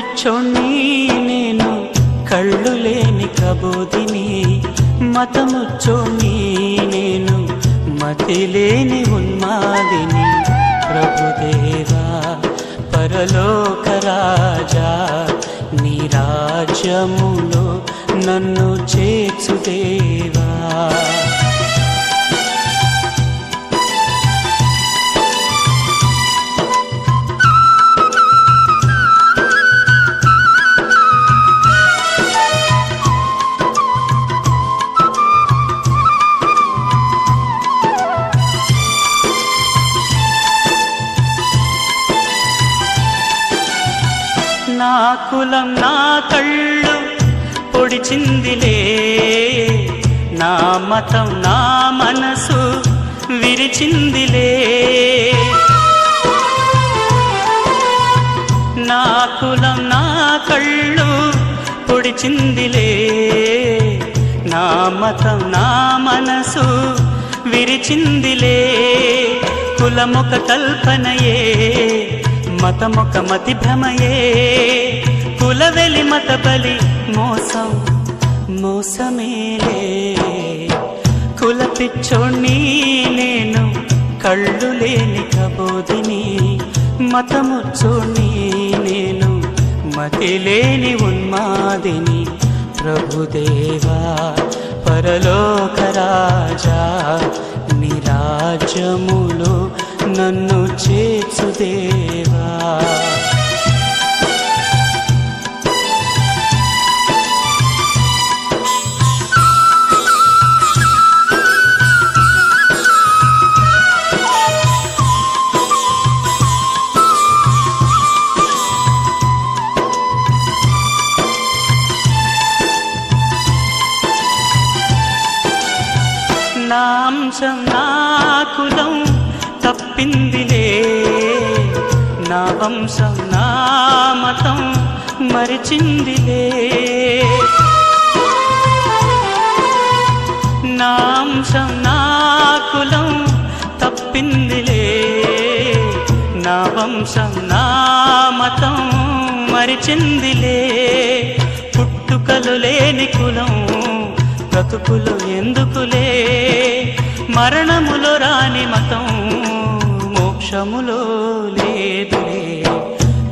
నేను కళ్ళు లేని కబోదిని మతముచ్చోని నేను మతి లేని ఉన్మాదిని. ప్రభుదేవా పరలోక రాజా నీ రాజ్యములో నన్ను చేర్చుదేవా. నా కులం నా కళ్ళు పొడిచిందిలే. నా మతం నా మనసు విరిచిందిలే. నా కులం నా కళ్ళు పొడిచిందిలే. నా మతం నా మనసు విరిచిందిలే. కులమొక కల్పనయే మతమొక మతి భ్రమయే. బలి మత బలి మోసం మోసమేలే కుల పిచ్చోణ్ణి నేను కళ్ళు లేని కబోదిని మతముచ్చోణ్ణి నేను మతి లేని ఉన్మాదిని. ప్రభుదేవా పరలోక రాజా నిరాజములో నన్ను చేర్చుదేవా. నా నా కులం తప్పిందిలే. నా వంశం నా మతం మరిచిందిలే. నాంశం నా కులం తప్పిందిలే. నా వంశం నా మతం మరిచిందిలే. పుట్టుకలు లేని కులం బ్రతుకులు ఎందుకులే? మరణములో రాని మతం మోక్షములో లేదులే.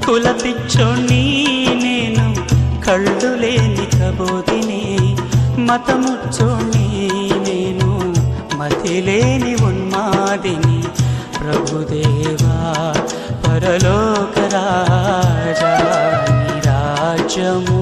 కుల పిచ్చోణ్ణి నేను కళ్ళు లేని కబోదిని మతముచ్చోణ్ణి నేను మతి లేని ఉన్మాదిని. ప్రభుదేవా పరలోక రాజా రాజ్యము